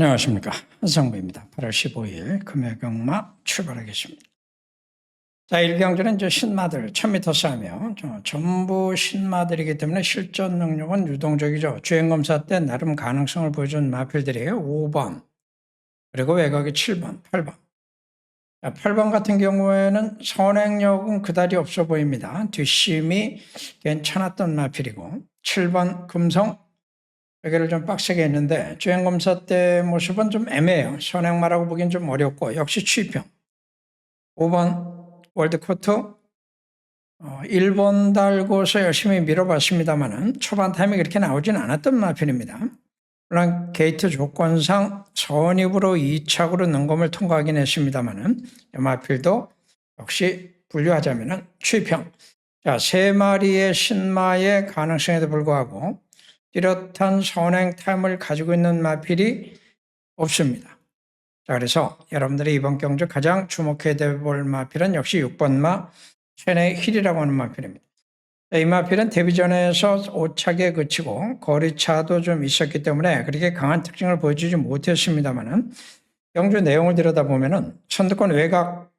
안녕하십니까. 한상부입니다. 8월 15일 금요경마 출발하겠습니다. 자, 일경주는 이제 신마들 1000m 싸며 저 전부 신마들이기 때문에 실전 능력은 유동적이죠. 주행검사 때 나름 가능성을 보여준 마필들이에요. 5번, 그리고 외곽이 7번, 8번. 자, 8번 같은 경우에는 선행력은 그다지 없어 보입니다. 뒷심이 괜찮았던 마필이고 7번 금성 여기를 좀 빡세게 했는데 주행검사 때 모습은 좀 애매해요. 선행마라고 보기엔 좀 어렵고 역시 취평. 5번 월드코트 어, 1번 달고서 열심히 밀어봤습니다만은 초반 타임이 그렇게 나오진 않았던 마필입니다. 물론 게이트 조건상 선입으로 2착으로 능검을 통과하긴 했습니다만은 이 마필도 역시 분류하자면은 취평. 자, 세 마리의 신마의 가능성에도 불구하고 뚜렷한 선행 타임을 가지고 있는 마필이 없습니다. 자, 그래서 여러분들이 이번 경주 가장 주목해야 볼 마필은 역시 6번마 최내 힐이라고 하는 마필입니다. 이 마필은 데뷔전에서 5착에 그치고 거리차도 좀 있었기 때문에 그렇게 강한 특징을 보여주지 못했습니다만은 경주 내용을 들여다보면은 선두권 외곽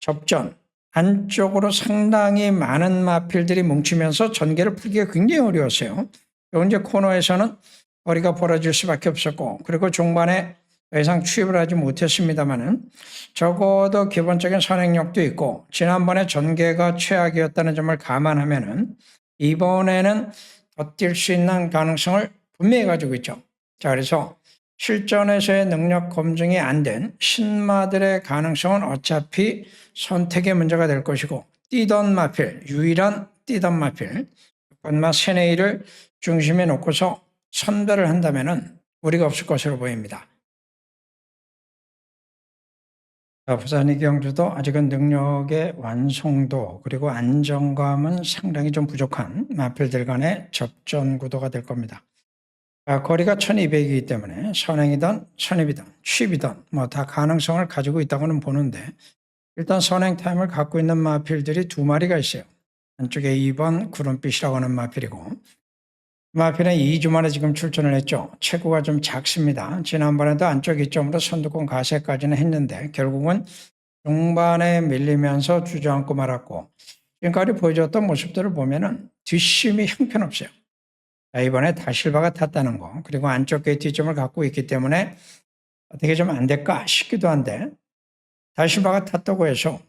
접전 안쪽으로 상당히 많은 마필들이 뭉치면서 전개를 풀기가 굉장히 어려웠어요. 요 이제 코너에서는 거리가 벌어질 수밖에 없었고 그리고 중반에 더 이상 취입을 하지 못했습니다만은 적어도 기본적인 선행력도 있고 지난번에 전개가 최악이었다는 점을 감안하면은 이번에는 더뛸수 있는 가능성을 분명히 가지고 있죠. 자 그래서 실전에서의 능력 검증이 안 된 신마들의 가능성은 어차피 선택의 문제가 될 것이고 뛰던 마필 유일한 뛰던 마필 건마 세네이를 중심에 놓고서 선별을 한다면은 우리가 없을 것으로 보입니다. 자, 부산이 경주도 아직은 능력의 완성도 그리고 안정감은 상당히 좀 부족한 마필들 간의 접전 구도가 될 겁니다. 자, 거리가 1200이기 때문에 선행이든 선입이든 취입이든 뭐 다 가능성을 가지고 있다고는 보는데 일단 선행 타임을 갖고 있는 마필들이 두 마리가 있어요. 한쪽에 2번 구름빛이라고 하는 마필이고 마필은 2주 만에 지금 출전을 했죠. 체구가 좀 작습니다. 지난번에도 안쪽 2점으로 선두권 가세까지는 했는데 결국은 중반에 밀리면서 주저앉고 말았고 지금까지 보여줬던 모습들을 보면은 뒷심이 형편없어요. 자, 이번에 다실바가 탔다는 거 그리고 안쪽 게이트 2점을 갖고 있기 때문에 어떻게 좀 안 될까 싶기도 한데 다실바가 탔다고 해서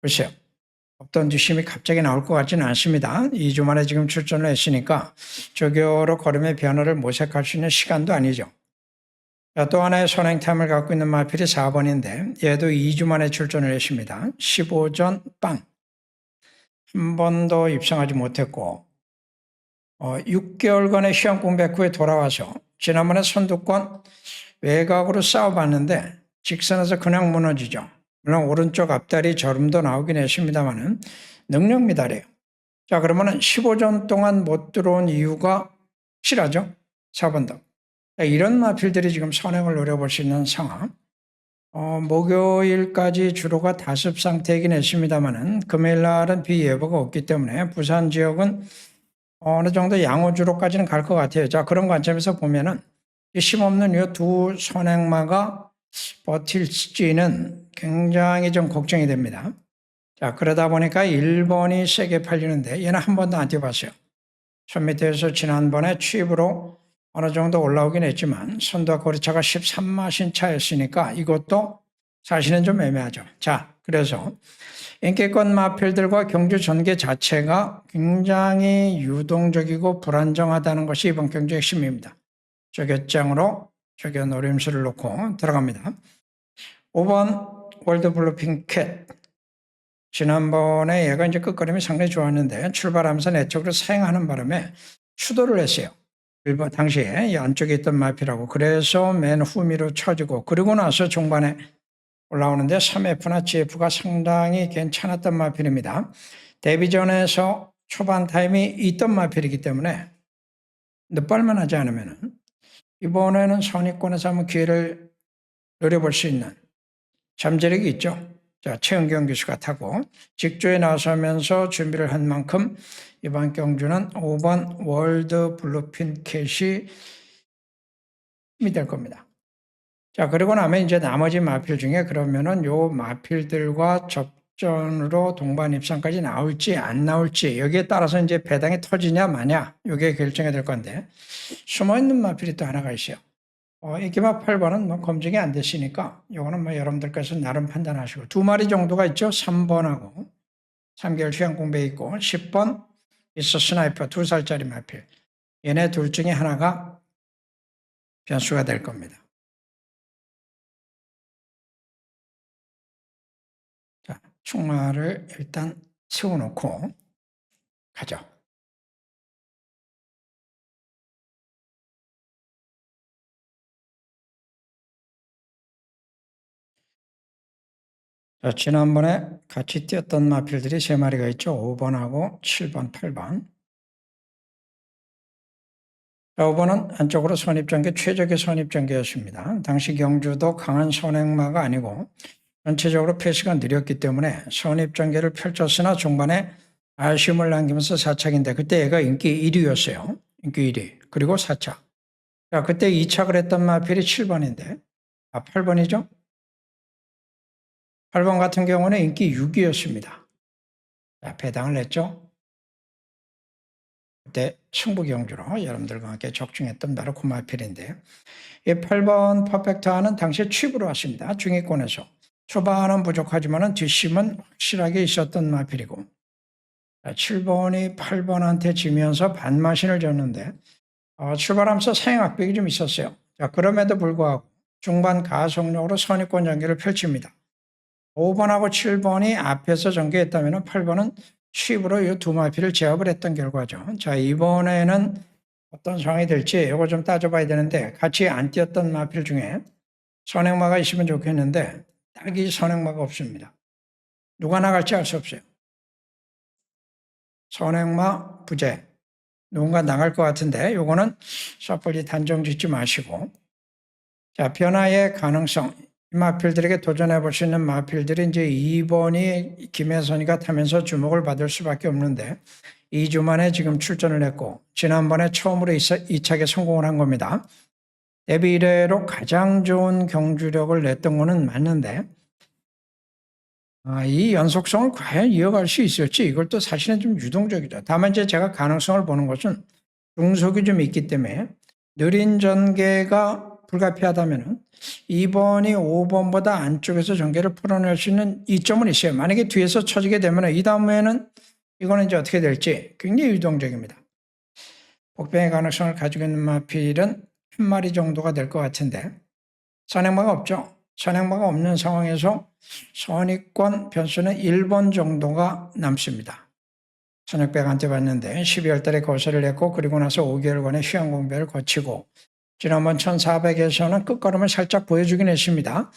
글쎄요. 없던 뒷심이 갑자기 나올 것 같지는 않습니다. 2주 만에 지금 출전을 했으니까 조교로 걸음의 변화를 모색할 수 있는 시간도 아니죠. 자, 또 하나의 선행탐을 갖고 있는 마필이 4번인데 얘도 2주 만에 출전을 했습니다. 15전 빵. 한 번도 입상하지 못했고 어, 6개월간의 시험 공백 후에 돌아와서 지난번에 선두권 외곽으로 싸워봤는데 직선에서 그냥 무너지죠. 물론 오른쪽 앞다리 저름도 나오긴 했습니다만은 능력 미달이에요. 자 그러면은 15전 동안 못 들어온 이유가 실하죠. 4번도. 이런 마필들이 지금 선행을 노려볼 수 있는 상황. 어, 목요일까지 주로가 다습 상태이긴 했습니다만은 금요일 날은 비 예보가 없기 때문에 부산 지역은 어느 정도 양호주로까지는 갈 것 같아요. 자 그런 관점에서 보면은 힘없는 이 두 선행마가 버틸지는 굉장히 좀 걱정이 됩니다. 자, 그러다 보니까 1번이 세게 팔리는데 얘는 한 번도 안 뛰어봤어요. 1000m에서 지난번에 취입으로 어느 정도 올라오긴 했지만 선두와 거리차가 13마신 차였으니까 이것도 사실은 좀 애매하죠. 자, 그래서 인기권 마필들과 경주 전개 자체가 굉장히 유동적이고 불안정하다는 것이 이번 경주의 핵심입니다. 저격장으로 저기 노림수를 놓고 들어갑니다. 5번 월드 블루핑 캣. 지난번에 얘가 이제 끝걸음이 상당히 좋았는데 출발하면서 내 쪽으로 사행하는 바람에 추돌을 했어요. 일본 당시에 이 안쪽에 있던 마피라고 그래서 맨 후미로 쳐지고 그리고 나서 중반에 올라오는데 3F나 GF가 상당히 괜찮았던 마필입니다. 데뷔전에서 초반 타임이 있던 마필이기 때문에 늦발만 하지 않으면 이번에는 선의권에서 한번 기회를 노려볼 수 있는 잠재력이 있죠. 자, 최은경 교수가 타고 직조에 나서면서 준비를 한 만큼 이번 경주는 5번 월드 블루핀 캣이 힘이 될 겁니다. 자, 그리고 나면 이제 나머지 마필 중에 그러면은 요 마필들과 접 전으로 동반 입상까지 나올지 안 나올지 여기에 따라서 이제 배당이 터지냐 마냐 요게 결정이 될 건데 숨어 있는 마필이 또 하나가 있어요. 어, 이기마 8번은 뭐 검증이 안 됐으니까 요거는 뭐 여러분들께서 나름 판단하시고 두 마리 정도가 있죠. 3번하고 3개월 휴양 공부에 있고 10번 있어 스나이퍼 두 살짜리 마필 얘네 둘 중에 하나가 변수가 될 겁니다. 충마를 일단 세워놓고 가죠. 자, 지난번에 같이 뛰었던 마필들이 세 마리가 있죠. 5번하고 7번, 8번. 자, 5번은 안쪽으로 선입전개, 최적의 선입전개였습니다. 당시 경주도 강한 선행마가 아니고 전체적으로 페이스가 느렸기 때문에 선입전개를 펼쳤으나 중반에 아쉬움을 남기면서 4착인데 그때 얘가 인기 1위였어요. 인기 1위. 그리고 4착. 자, 그때 2착을 했던 마필이 7번인데, 아, 8번이죠? 8번 같은 경우는 인기 6위였습니다. 자, 배당을 냈죠? 그때 충북경주로 여러분들과 함께 적중했던 바로 그 마필인데, 이 8번 퍼펙트화는 당시에 취부로 왔습니다. 중위권에서. 초반은 부족하지만 뒷심은 확실하게 있었던 마필이고, 7번이 8번한테 지면서 반마신을 줬는데, 어, 출발하면서 사행악벽이 좀 있었어요. 자, 그럼에도 불구하고 중반 가속력으로 선입권 전개를 펼칩니다. 5번하고 7번이 앞에서 전개했다면 8번은 취입으로 이 두 마피를 제압을 했던 결과죠. 자, 이번에는 어떤 상황이 될지 이거 좀 따져봐야 되는데 같이 안 뛰었던 마필 중에 선행마가 있으면 좋겠는데 딱이 선행마가 없습니다. 누가 나갈지 알 수 없어요. 선행마 부재. 누군가 나갈 것 같은데 요거는 섣불리 단정 짓지 마시고 자 변화의 가능성 이 마필들에게 도전해 볼 수 있는 마필들이 이제 2번이 김혜선이가 타면서 주목을 받을 수밖에 없는데 2주 만에 지금 출전을 했고 지난번에 처음으로 2착에 성공을 한 겁니다. 데뷔 이래로 가장 좋은 경주력을 냈던 거는 맞는데 아, 이 연속성을 과연 이어갈 수 있을지 이걸 또 사실은 좀 유동적이죠. 다만 제가 가능성을 보는 것은 중속이 좀 있기 때문에 느린 전개가 불가피하다면 2번이 5번보다 안쪽에서 전개를 풀어낼 수 있는 이점은 있어요. 만약에 뒤에서 쳐지게 되면 이 다음에는 이거는 이제 어떻게 될지 굉장히 유동적입니다. 복병의 가능성을 가지고 있는 마필은 한 마리 정도가 될 것 같은데 선행마가 없죠. 선행마가 없는 상황에서 선입권 변수는 1번 정도가 남습니다. 선역백한테 봤는데 12월 달에 거세를 했고 그리고 나서 5개월간의 휴양 공배를 거치고 지난번 1400에서는 끝걸음을 살짝 보여주긴 했습니다.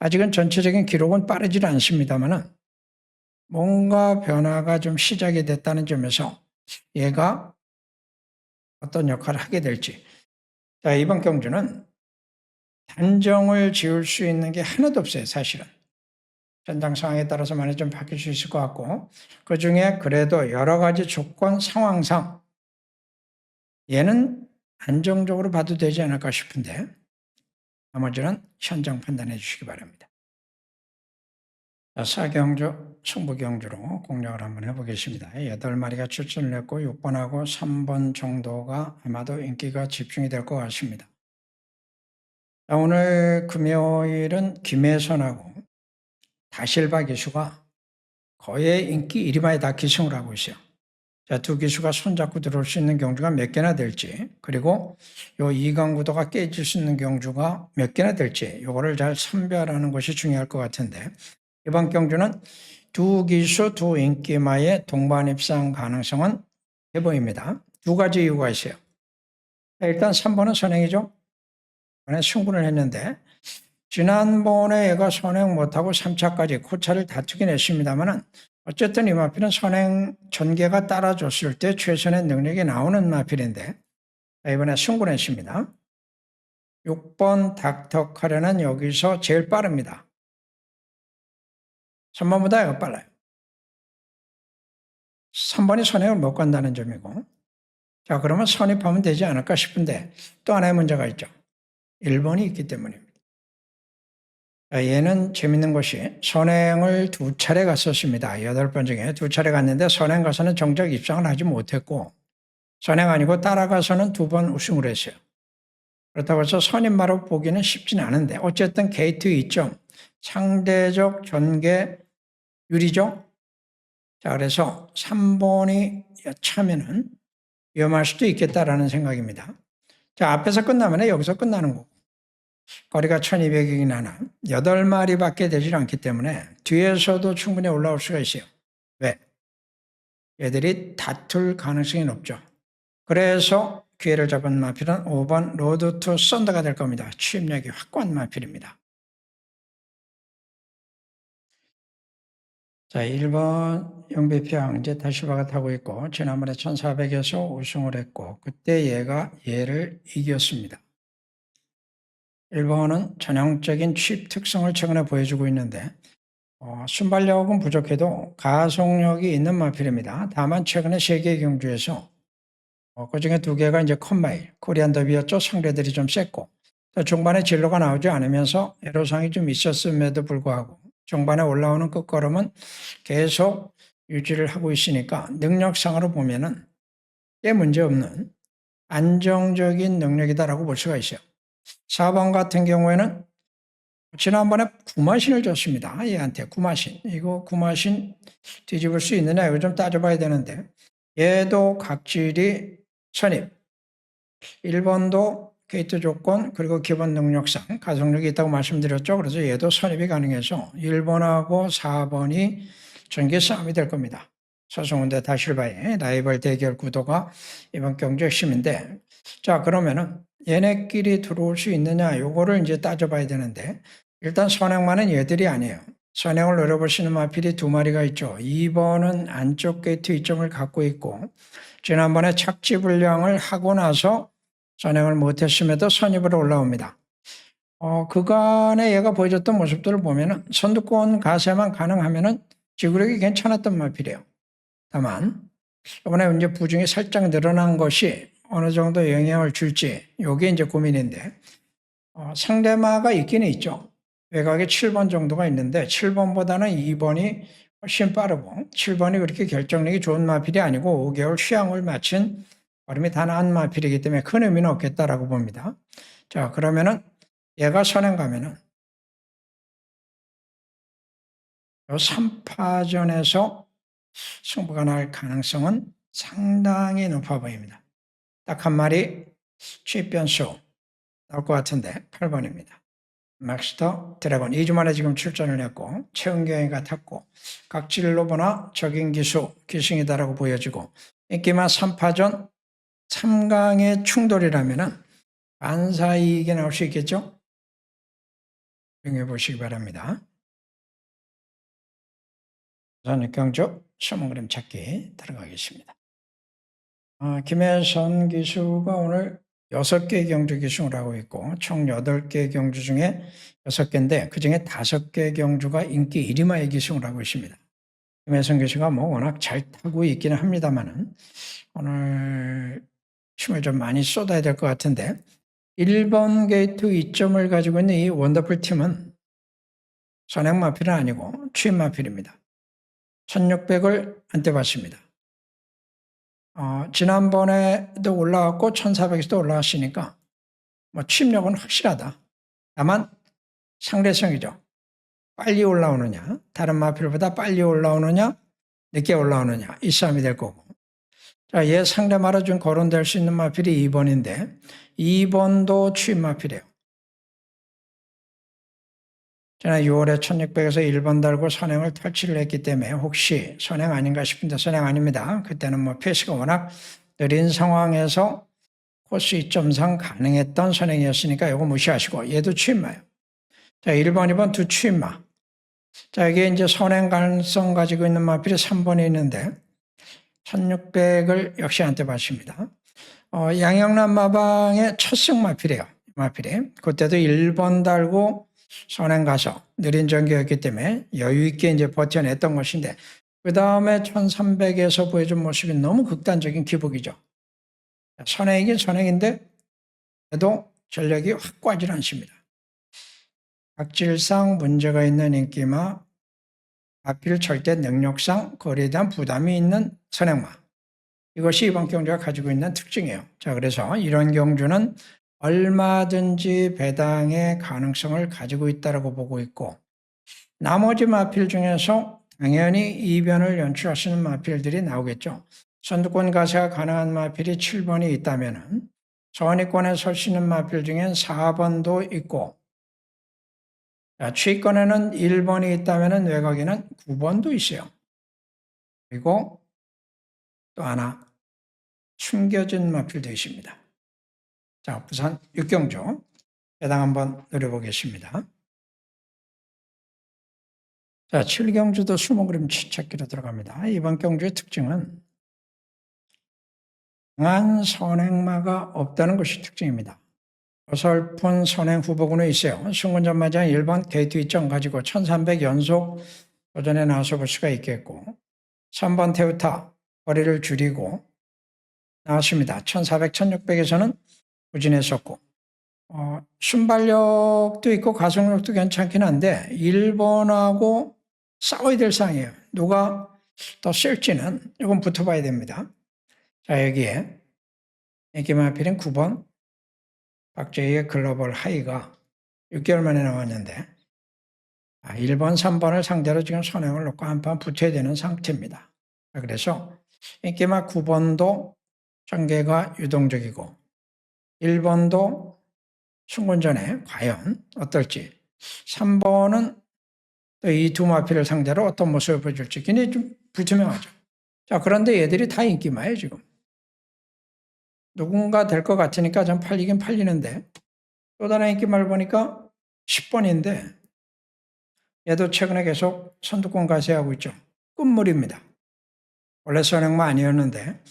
아직은 전체적인 기록은 빠르질 않습니다만 뭔가 변화가 좀 시작이 됐다는 점에서 얘가 어떤 역할을 하게 될지. 자, 이번 경주는 단정을 지을 수 있는 게 하나도 없어요, 사실은. 현장 상황에 따라서 많이 좀 바뀔 수 있을 것 같고, 그 중에 그래도 여러 가지 조건 상황상 얘는 안정적으로 봐도 되지 않을까 싶은데, 나머지는 현장 판단해 주시기 바랍니다. 자, 사경주, 충북경주로 공략을 한번 해보겠습니다. 8마리가 출전을 했고 6번하고 3번 정도가 아마도 인기가 집중이 될 것 같습니다. 자, 오늘 금요일은 김혜선하고 다실바 기수가 거의 인기 1위만에 다 기승을 하고 있어요. 자, 두 기수가 손잡고 들어올 수 있는 경주가 몇 개나 될지, 그리고 요 이강 구도가 깨질 수 있는 경주가 몇 개나 될지, 요거를 잘 선별하는 것이 중요할 것 같은데, 이번 경주는 두 기수, 두 인기마의 동반 입상 가능성은 해 보입니다. 두 가지 이유가 있어요. 일단 3번은 선행이죠. 이번에 승부를 했는데, 지난번에 얘가 선행 못하고 3차까지 코차를 다투긴 했습니다만은 어쨌든 이 마필은 선행 전개가 따라줬을 때 최선의 능력이 나오는 마필인데 이번에 승부했습니다. 6번 닥터 카레는 여기서 제일 빠릅니다. 3번보다 이거 빨라요. 3번이 선행을 못 간다는 점이고 자 그러면 선입하면 되지 않을까 싶은데 또 하나의 문제가 있죠. 1번이 있기 때문입니다. 자, 얘는 재밌는 것이 선행을 두 차례 갔었습니다. 여덟 번 중에 두 차례 갔는데 선행 가서는 정작 입상을 하지 못했고 선행 아니고 따라가서는 두 번 우승을 했어요. 그렇다고 해서 선임마로 보기는 쉽지는 않은데 어쨌든 게이트 2점 상대적 전개 유리죠. 자 그래서 3번이 여차면은 위험할 수도 있겠다라는 생각입니다. 자 앞에서 끝나면 여기서 끝나는 거고 거리가 1200이긴 하나 8마리 밖에 되질 않기 때문에 뒤에서도 충분히 올라올 수가 있어요. 왜? 얘들이 다툴 가능성이 높죠. 그래서 기회를 잡은 마필은 5번 로드 투 썬더가 될 겁니다. 취임력이 확고한 마필입니다. 자, 1번 영비평 이제 다시바가 타고 있고 지난번에 1400에서 우승을 했고 그때 얘가 얘를 이겼습니다. 1번은 전형적인 취입 특성을 최근에 보여주고 있는데 어, 순발력은 부족해도 가속력이 있는 마필입니다. 다만 최근에 세계 경주에서 어, 그 중에 두 개가 이제 컴마일, 코리안 더비였죠. 상대들이 좀 셌고 또 중반에 진로가 나오지 않으면서 애로상이 좀 있었음에도 불구하고 중반에 올라오는 끝걸음은 계속 유지를 하고 있으니까 능력상으로 보면은 꽤 문제없는 안정적인 능력이다라고 볼 수가 있어요. 4번 같은 경우에는 지난번에 구마신을 줬습니다. 얘한테 구마신. 이거 구마신 뒤집을 수 있느냐 이거 좀 따져봐야 되는데 얘도 각질이 선입. 1번도 게이트 조건 그리고 기본 능력상 가속력이 있다고 말씀드렸죠. 그래서 얘도 선입이 가능해서 1번하고 4번이 전개 싸움이 될 겁니다. 서성훈대 다실바의 라이벌 대결 구도가 이번 경주 핵심인데 자 그러면은 얘네끼리 들어올 수 있느냐 요거를 이제 따져봐야 되는데 일단 선행만은 얘들이 아니에요. 선행을 노려보시는 마필이 두 마리가 있죠. 2번은 안쪽 게이트 이점을 갖고 있고 지난번에 착지 불량을 하고 나서 선행을 못했음에도 선입으로 올라옵니다. 어, 그간에 얘가 보여줬던 모습들을 보면은 선두권 가세만 가능하면은 지구력이 괜찮았던 마필이에요. 다만 이번에 이제 부중이 살짝 늘어난 것이 어느 정도 영향을 줄지 이게 이제 고민인데 어, 상대마가 있기는 있죠. 외곽에 7번 정도가 있는데 7번보다는 2번이 훨씬 빠르고 7번이 그렇게 결정력이 좋은 마필이 아니고 5개월 휴양을 마친 얼음이 다 나은 마필이기 때문에 큰 의미는 없겠다라고 봅니다. 자 그러면은 얘가 선행 가면은 요 3파전에서 승부가 날 가능성은 상당히 높아 보입니다. 딱 한 마리 취입 변수 나올 것 같은데 8번입니다. 맥스터 드래곤 2주 만에 지금 출전을 했고 최은경이가 탔고 각질로 보나 적인 기수 기승이다라고 보여지고 인기만 3파전 3강의 충돌이라면 반사이익이 나올 수 있겠죠? 정해 보시기 바랍니다. 우선 경주 소문 그림 찾기 들어가겠습니다. 아, 김혜선 기수가 오늘 6개 경주 기승을 하고 있고 총 8개 경주 중에 6개인데 그 중에 5개 경주가 인기 1위마의 기승을 하고 있습니다. 김혜선 기수가 뭐 워낙 잘 타고 있기는 합니다만은 오늘 힘을 좀 많이 쏟아야 될 것 같은데 1번 게이트 2점을 가지고 있는 이 원더풀 팀은 선행 마필은 아니고 취임 마필입니다. 1600을 안떼봤습니다. 어, 지난번에도 올라왔고 1400에서도 올라왔으니까 뭐 취임력은 확실하다. 다만 상대성이죠. 빨리 올라오느냐, 다른 마필보다 빨리 올라오느냐, 늦게 올라오느냐 이 싸움이 될 거고. 자, 얘 상대 말아준 거론될 수 있는 마필이 2번인데 2번도 취임 마필이에요. 지난 6월에 1600에서 1번 달고 선행을 탈취를 했기 때문에 혹시 선행 아닌가 싶은데 선행 아닙니다. 그때는 뭐 페이스가 워낙 느린 상황에서 코스 2점상 가능했던 선행이었으니까 이거 무시하시고 얘도 취임마예요. 자, 1번, 2번 두 취임마. 자, 이게 이제 선행 가능성 가지고 있는 마필이 3번에 있는데 1600을 역시 한테 봤습니다. 어, 양영란 마방의 첫 승 마필이에요. 마필이. 그때도 1번 달고 선행 가서 느린 전기였기 때문에 여유 있게 이제 버텨냈던 것인데 그 다음에 1300에서 보여준 모습이 너무 극단적인 기복이죠. 선행이긴 선행인데 그래도 전력이 확 꽈질 않습니다. 각질상 문제가 있는 인기마, 마필 절대 능력상 거리에 대한 부담이 있는 선행마. 이것이 이번 경주가 가지고 있는 특징이에요. 자, 그래서 이런 경주는 얼마든지 배당의 가능성을 가지고 있다고 보고 있고, 나머지 마필 중에서 당연히 이변을 있는 마필들이 나오겠죠. 선두권 가세가 가능한 마필이 7번이 있다면은 전위권에 설 수 있는 마필 중엔 4번도 있고 자, 취권에는 1번이 있다면은 외곽에는 9번도 있어요. 그리고 또 하나 숨겨진 마필도 있습니다. 자, 부산 육경주 배당 한번 노려보겠습니다. 자, 7경주도 숨은 그림 찾기로 들어갑니다. 이번 경주의 특징은 강한 선행마가 없다는 것이 특징입니다. 어설픈 선행 후보군은 있어요. 승군전 마장 1번 게이트 이점 가지고 1300 연속 도전에 나서 볼 수가 있겠고 3번 테우타 거리를 줄이고 나왔습니다. 1400, 1600에서는 부진했었고 어, 순발력도 있고 가속력도 괜찮긴 한데 1번하고 싸워야 될 상이에요. 누가 더 쓸지는 이건 붙어봐야 됩니다. 자 여기에 인기마필인 9번 박재희의 글로벌 하이가 6개월 만에 나왔는데 1번, 3번을 상대로 지금 선행을 놓고 한 판 붙여야 되는 상태입니다. 그래서 인기마 9번도 전개가 유동적이고 1번도 순군전에 과연 어떨지 3번은 이두 마피를 상대로 어떤 모습을 보여줄지 굉장히 좀 불투명하죠. 자 그런데 얘들이 다 인기마예요 지금. 누군가 될 것 같으니까 좀 팔리긴 팔리는데 또 다른 인기마를 보니까 10번인데 얘도 최근에 계속 선두권 가세하고 있죠. 끝물입니다. 원래 선행마 아니었는데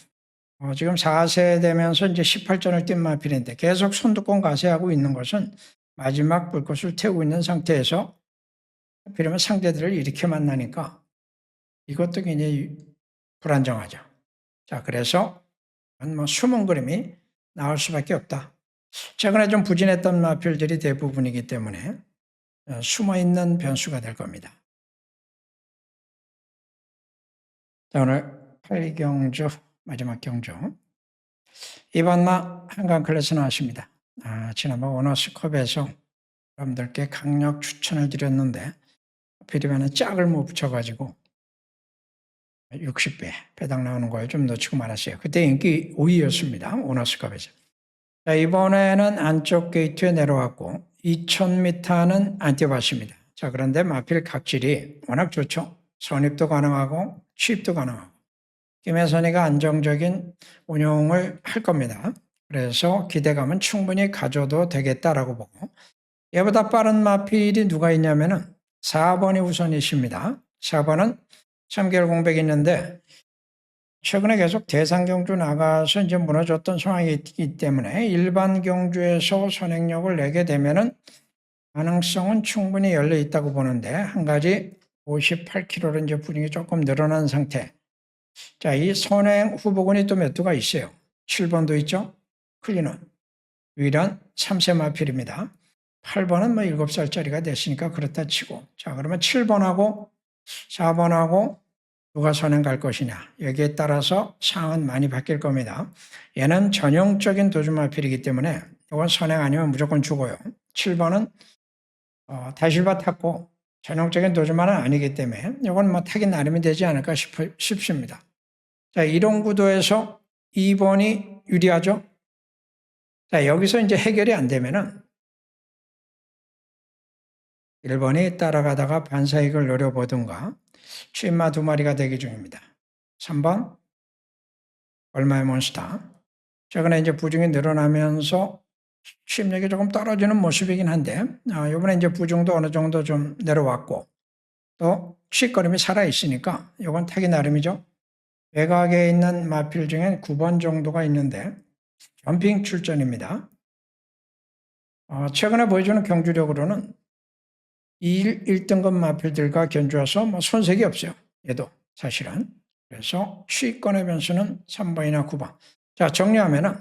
어, 지금 4세 되면서 이제 18전을 뛴 마필인데 계속 선두권 가세하고 있는 것은 마지막 불꽃을 태우고 있는 상태에서 하필이면 상대들을 이렇게 만나니까 이것도 굉장히 불안정하죠. 자, 그래서 뭐 숨은 그림이 나올 수밖에 없다. 최근에 좀 부진했던 마필들이 대부분이기 때문에 어, 숨어 있는 변수가 될 겁니다. 자, 오늘 8경주 마지막 경주 이번 마 한강 클래스 나왔습니다. 아, 지난번 오너스컵에서 여러분들께 강력 추천을 드렸는데 필리반에 짝을 못 붙여가지고 60배 배당 나오는 걸 좀 놓치고 말았어요. 그때 인기 5위였습니다. 오너스컵에서. 자, 이번에는 안쪽 게이트에 내려왔고 2000m는 안 뛰어봤습니다. 자, 그런데 마필 각질이 워낙 좋죠. 선입도 가능하고 취입도 가능하고 김혜선이가 안정적인 운용을 할 겁니다. 그래서 기대감은 충분히 가져도 되겠다라고 보고 얘보다 빠른 마필이 누가 있냐면은 4번이 우선이십니다. 4번은 3개월 공백이 있는데 최근에 계속 대상 경주 나가서 이제 무너졌던 상황이 있기 때문에 일반 경주에서 선행력을 내게 되면은 가능성은 충분히 열려 있다고 보는데 한 가지 58km로 이제 분위기 조금 늘어난 상태. 자, 이 선행 후보군이 또 몇 두가 있어요. 7번도 있죠. 클리는 유일한 3세 마필입니다. 8번은 뭐 7살짜리가 됐으니까 그렇다 치고. 자, 그러면 7번하고 4번하고 누가 선행 갈 것이냐. 여기에 따라서 상은 많이 바뀔 겁니다. 얘는 전형적인 도주마필이기 때문에 이건 선행 아니면 무조건 죽어요. 7번은 어, 다실바 탔고 전형적인 도주마는 아니기 때문에 이건 뭐 타기 나름이 되지 않을까 싶, 싶습니다. 자, 이런 구도에서 2번이 유리하죠? 자, 여기서 이제 해결이 안 되면은 1번이 따라가다가 반사익을 노려보든가 취마 두 마리가 대기 중입니다. 3번 얼마의 몬스터 최근에 이제 부중이 늘어나면서 취입력이 조금 떨어지는 모습이긴 한데 아, 이번에 이제 부중도 어느 정도 좀 내려왔고 또 취거림이 살아 있으니까 이건 타기 나름이죠. 외곽에 있는 마필 중엔 9번 정도가 있는데 점핑 출전입니다. 어, 최근에 보여주는 경주력으로는 1, 1등급 마필들과 견주어서 뭐 손색이 없어요. 얘도 사실은. 그래서 취권의 변수는 3번이나 9번. 자, 정리하면은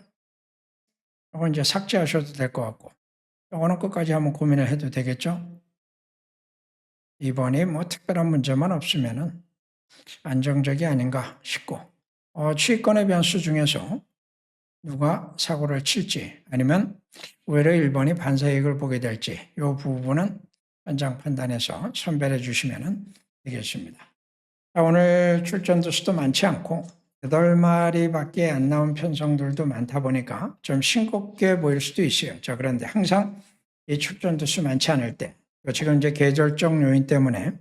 이거 이제 삭제하셔도 될 것 같고 이거는 끝까지 한번 고민을 해도 되겠죠. 이번이 뭐 특별한 문제만 없으면은 안정적이 아닌가 싶고 어, 취권의 변수 중에서 누가 사고를 칠지 아니면 오히려 1번이 반사이익을 보게 될지 이 부분은 현장 판단해서 선별해 주시면 되겠습니다. 자, 오늘 출전도 수도 많지 않고 8마리밖에 안 나온 편성들도 많다 보니까 좀 싱겁게 보일 수도 있어요. 자, 그런데 항상 이 출전도 수 많지 않을 때 지금 이제 계절적 요인 때문에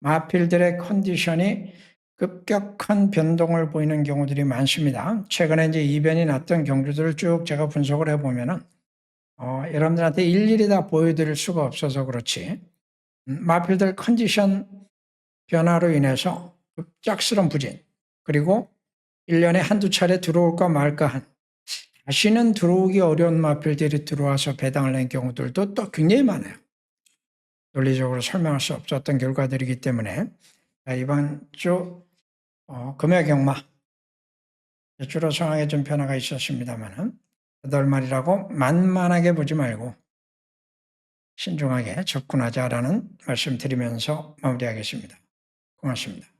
마필들의 컨디션이 급격한 변동을 보이는 경우들이 많습니다. 최근에 이제 이변이 났던 경주들을 쭉 제가 분석을 해보면은, 어, 여러분들한테 일일이 다 보여드릴 수가 없어서 그렇지, 음, 마필들 컨디션 변화로 인해서 급작스러운 부진, 그리고 1년에 한두 차례 들어올까 말까 한, 다시는 들어오기 어려운 마필들이 들어와서 배당을 낸 경우들도 또 굉장히 많아요. 논리적으로 설명할 수 없었던 결과들이기 때문에. 자, 이번 주 어, 금요 경마. 주로 상황에 좀 변화가 있었습니다만은 여덟 마리라고 만만하게 보지 말고 신중하게 접근하자라는 말씀 드리면서 마무리하겠습니다. 고맙습니다.